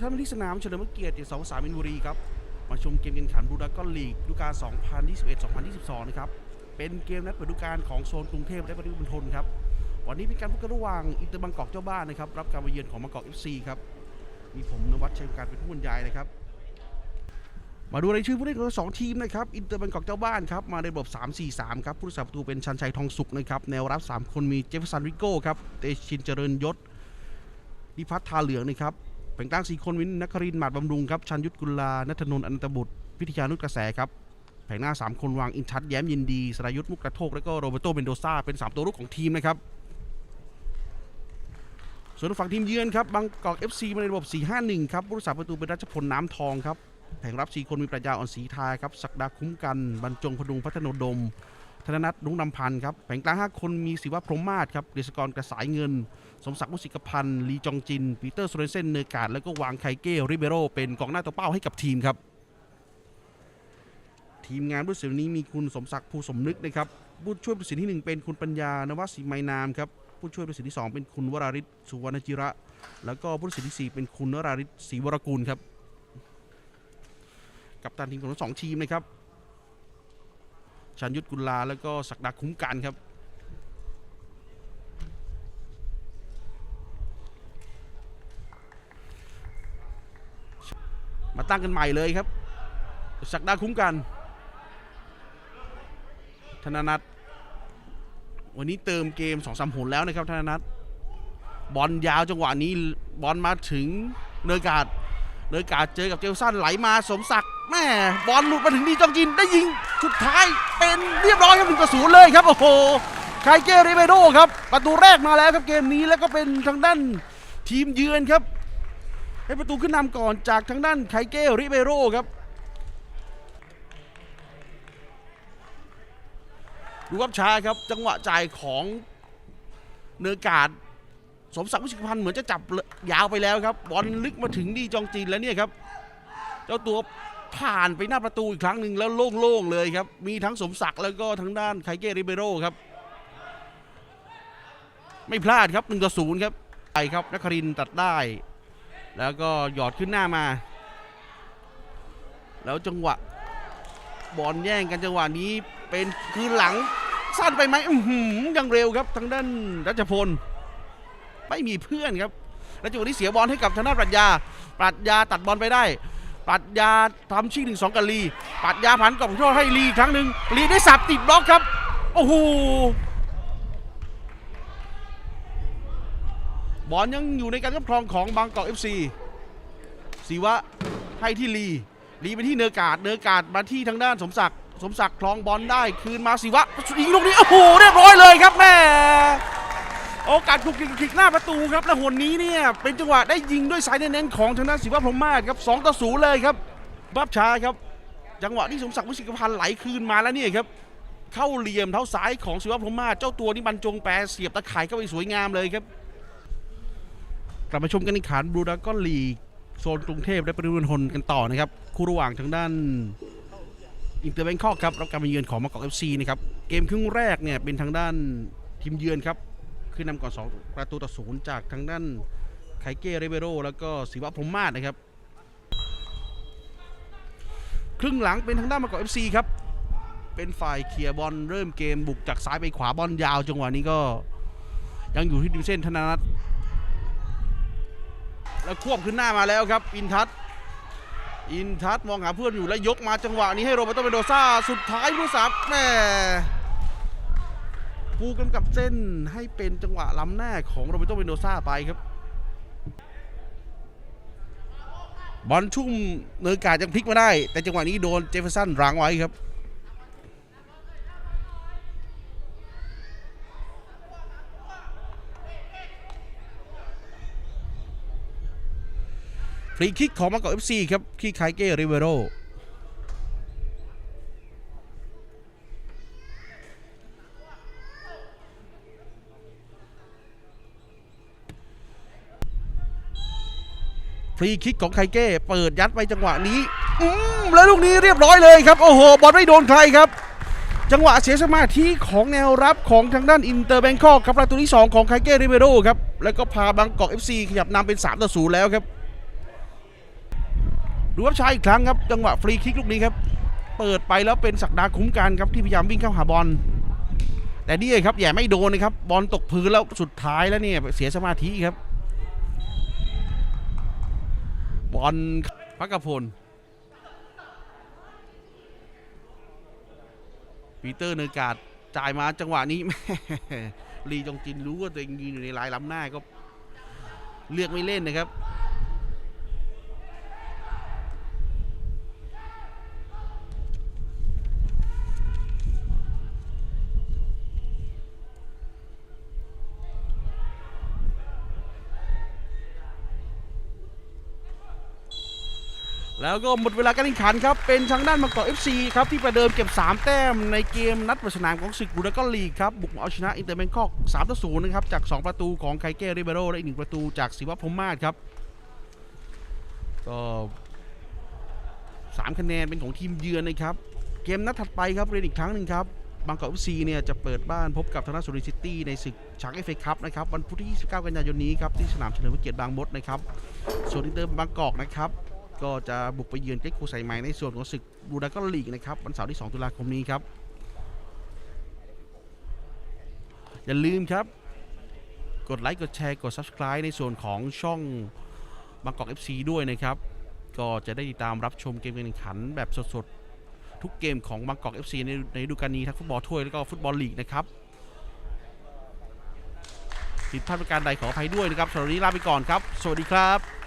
ท่านที่สนามเฉลิมเกียรติสองสามินบุรีครับ มาชมเกมแข่งขันบูดากอนลีกฤดูกาล 2021-2022 นะครับ เป็นเกมนัดเปิดฤดูกาลของโซนกรุงเทพและปริมณฑลครับ วันนี้เป็นการพบกันระหว่างอินเตอร์บางกอกเจ้าบ้านนะครับ รับการมาเยือนของบางกอก FC ครับ มีผมนวัดชัยการเป็นผู้บรรยายนะครับ มาดูรายชื่อผู้เล่นของสองทีมนะครับ อินเตอร์บางกอกเจ้าบ้านครับ มาในระบบ 3-4-3 ครับ ผู้รักษาประตูเป็นชันชัยทองสุขนะครับ แนวรับ 3 คนมีเจฟฟสันริโก้ครับ เตชินเจริญยศนิพัฒน์ทาเหลืองนะครับ แบ่งตั้ง4คนวินนักครินหมาดบำรุงครับชันยุทธกุลานัทนนท์อนันตบุตรพิทยานุกระแสครับแผงหน้า 3 คนวางอินทัศน์แย้มยินดีสรายุทธมุกกระโทก แล้วก็โรเบโตเบนโดซาเป็น 3 ตัวรุกของทีมนะครับส่วนฝั่งทีมเยือนครับบางกอก FC มาในระบบ 4-5-1 ครับผู้รักษาประตูเป็นรัชพลน้ำทองครับแผงรับ 4 คนมีปรัชญาอ่อนศรีทาครับ ศักดาคุ้มกัน บรรจงพดุงพัฒโนดม นนัทนุ้งนำพันธ์ครับแผงกลาง 5 คนมีศิวะพรหมมาศครับเดชกรกระสายเงิน สมศักดิ์มุสิกพันธ์ลีจองจิน ปีเตอร์โซเรนเซนเนกาดแล้วก็วางไคเก้ริเบโรเป็นกองหน้าตัวเป้าให้กับทีมครับ ทีมงานผู้ตัดสินนี้มีคุณสมศักดิ์ภูสมนึกนะครับผู้ช่วยผู้ตัดสินที่หนึ่งเป็นคุณปัญญานวศิไมนามครับผู้ช่วยผู้ตัดสินที่สองเป็นคุณวราริศสุวรรณจิระ แล้วก็ผู้ตัดสินที่สี่เป็นคุณวราริศศรีวรกุลครับ กับตันทีมของทั้งสองทีมนะครับ ชันยุทธกุลาแล้วก็ศักดาคุ้มกันครับมาตั้งกันใหม่เลยครับ ศักดาคุ้มกัน ธนนัทวันนี้เติมเกมสองสามหนแล้วนะครับธนนัทบอลยาวจังหวะนี้บอลมาถึงเนยกาด เนยกาดเจอกับเจลสันไหลมาสมศักดิ์แม่บอลหลุดมาถึงดีจองจินได้ยิงสุดท้ายเป็นเรียบร้อยครับหนึ่งต่อศูนย์เลยครับโอ้โหไคเกริเบโดครับประตูแรกมาแล้วครับเกมนี้แล้วก็เป็นทางด้านทีมเยือนครับให้ประตูขึ้นนำก่อนจากทางด้านไคเกริเบโรครับดูครับช้าครับจังหวะจ่ายของเนอร์กาด สมศักดิ์วิชิตพันธ์เหมือนจะจับยาวไปแล้วครับบอลลึกมาถึงดีจองจีนแล้วเนี่ยครับ เจ้าตัวผ่านไปหน้าประตูอีกครั้งหนึ่งแล้วโล่งๆเลยครับ มีทั้งสมศักดิ์แล้วก็ทางด้านไคเกริเบโรครับ ไม่พลาดครับ1ต่อ0ครับไปครับนครินตัดได้ แล้วก็หยอดขึ้นหน้ามา แล้วจังหวะบอลแย่งกันจังหวะนี้เป็นคืนหลังสั้นไปไหมหยังเร็วครับทางด้านรัชพล ไม่มีเพื่อนครับ แล้วจังหวะนี้เสียบอลให้กับทางด้านปรัชญา ปรัชญาตัดบอลไปได้ ปรัชญาทำชิงหนึ่งสองกับลี ปรัชญาผันกลับขอโทษให้ลีอีกครั้งหนึ่งลีได้สับติดบล็อกครับ โอ้โห บอลยังอยู่ในการครอบครองของบางกอกเอฟซีสีวะให้ที่ลี ลีไปที่เนอร์กาด เนอร์กาดมาที่ทางด้านสมศักดิ์ สมศักดิ์คลองบอลได้คืนมาสิวะยิงลูกนี้ โอ้โห เรียบร้อยเลยครับแม่ โอกาสถูกคลิกหน้าประตูครับและหนนี้เนี่ยเป็นจังหวะได้ยิงด้วยสายเน้นๆของทางด้านศิวะพรหมมาศครับ2ต่อ0เลยครับบับช้าครับ จังหวะที่สมศักดิ์วิชิตพันธ์ไหลคืนมาแล้วเนี่ยครับเข้าเหลี่ยมเท้าซ้ายของศิวะพรหมมาศเจ้าตัวนี้บรรจงแปรเสียบตะข่ายเข้าไปสวยงามเลยครับกลับมาชมกันในขานบรูดากอนลีกโซนกรุงเทพและปริมณฑลกันต่อนะครับคู่ระหว่างทางด้านอินเตอร์แบงคอกครับรับการมาเยือนของมากอกเอฟซีนะครับเกมครึ่งแรกเนี่ยเป็นทางด้านทีมเยือนครับ ขึ้นนำก่อน 2 ประตูต่อศูนย์จากทางด้านไคเก้เรเบโรแล้วก็ศิวะพรหมมาศนะครับ ครึ่งหลังเป็นทางด้านมากอกเอฟซีครับ เป็นฝ่ายเคลียร์บอลเริ่มเกมบุกจากซ้ายไปขวาบอลยาวจังหวะนี้ก็ยังอยู่ที่ดิวเซนธนานัทแล้วควบขึ้นหน้ามาแล้วครับ อินทัศอินทัศมองหาเพื่อนอยู่แล้วยกมาจังหวะนี้ให้โรเบรโตเมโดซ่าสุดท้ายผู้สับแม่ ปูกันกับเส้นให้เป็นจังหวะล้ำหน้าของโรเบร์โตเมนโดซาไปครับ บอลชุ่มเนินกาดยังพลิกมาได้ แต่จังหวะนี้โดนเจฟเฟอร์สันรั้งไว้ครับฟรีคิกของมาเกาะเอฟซีครับคีไคเก้ริเวโร ฟรีคิกของไคเก้เปิดยัดไปจังหวะนี้อืมแล้วลูกนี้เรียบร้อยเลยครับ โอ้โห บอลไม่โดนใครครับ จังหวะเสียสมาธิของแนวรับของทางด้านอินเตอร์แบงคอกครับประตูที่ 2 ของไคเก้ริเวโรครับ แล้วก็พาบางกอก FC ขยับนำเป็น3ต่อ0แล้วครับดูวับชายอีกครั้งครับ จังหวะฟรีคิกลูกนี้ครับ เปิดไปแล้วเป็นศักดาคุ้มกันครับที่พยายามวิ่งเข้าหาบอลแต่นี่ครับแย่ไม่โดนนะครับบอลตกพื้นแล้วสุดท้ายแล้วเนี่ยเสียสมาธิครับ บอลพักกพลปีเตอร์เนกาดจ่ายมาจังหวะนี้ลีจงจินรู้ว่าตัวเองยืนอยู่ในลายล้ำหน้าก็ เลือกไม่เล่นนะครับ แล้วก็หมดเวลาการแข่งขันครับ เป็นทางด้านบางกอก FC ครับ ที่ประเดิมเก็บ 3 แต้มในเกมนัดปิดสนามของศึกบูดากอลีกครับ บุกมาเอาชนะอินเตอร์แบงคอก3ต่อ0นะครับ จาก 2 ประตูของไคเก้ริเบโรและอีก1ประตูจากศิวะพรมมาศครับก็3คะแนนเป็นของทีมเยือนนะครับ เกมนัดถัดไปครับเรียนอีกครั้งหนึ่งครับบางกอก FC เนี่ยจะเปิดบ้านพบกับทางด้านสุริซิตี้ในศึกช้างเอฟเอคัพนะครับวันพุธที่ 29 กันยายนนี้ครับที่สนามเฉลิมพระเกียรติบางมดนะครับส่วนอินเตอร์บางกอกนะครับ ก็จะบุกไปเยือนเจ๊กโคไซไมในส่วนของศึกบูดากอนลีกนะครับวันเสาร์ที่ 2 ตุลาคมนี้ครับ อย่าลืมครับ กดไลค์กดแชร์กด Subscribe ในส่วนของช่องบางกอก FC ด้วยนะครับ ก็จะได้ติดตามรับชมเกมการแข่งขันแบบสดๆ ทุกเกมของบางกอก FC ในในฤดูกาลนี้ทั้งฟุตบอลถ้วยแล้วก็ฟุตบอลลีกนะครับผิดพลาดประการใดขออภัยด้วยนะครับสำหรับวันนี้ลาไปก่อนครับ สวัสดีครับ